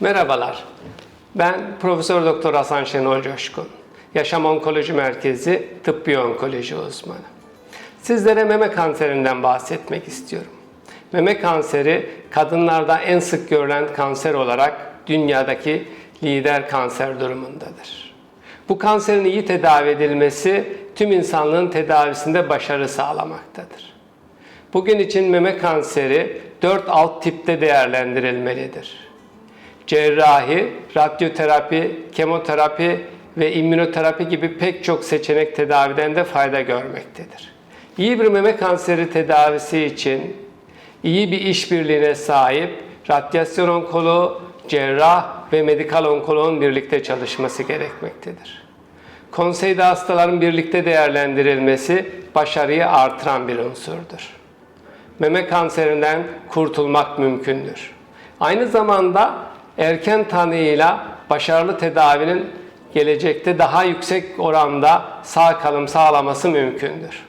Merhabalar. Ben Profesör Doktor Hasan Şenol Coşkun. Yaşam Onkoloji Merkezi Tıbbi Onkoloji uzmanı. Sizlere meme kanserinden bahsetmek istiyorum. Meme kanseri kadınlarda en sık görülen kanser olarak dünyadaki lider kanser durumundadır. Bu kanserin iyi tedavi edilmesi tüm insanlığın tedavisinde başarı sağlamaktadır. Bugün için meme kanseri 4 alt tipte değerlendirilmelidir cerrahi, radyoterapi, kemoterapi ve immünoterapi gibi pek çok seçenek tedaviden de fayda görmektedir. İyi bir meme kanseri tedavisi için iyi bir işbirliğine sahip radyasyon onkoloğu, cerrah ve medikal onkoloğun birlikte çalışması gerekmektedir. Konseyde hastaların birlikte değerlendirilmesi başarıyı artıran bir unsurdur meme kanserinden kurtulmak mümkündür. Aynı zamanda erken tanıyla başarılı tedavinin gelecekte daha yüksek oranda sağ kalım sağlaması mümkündür.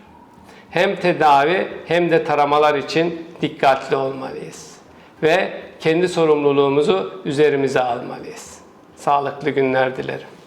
Hem tedavi hem de taramalar için dikkatli olmalıyız ve kendi sorumluluğumuzu üzerimize almalıyız. Sağlıklı günler dilerim.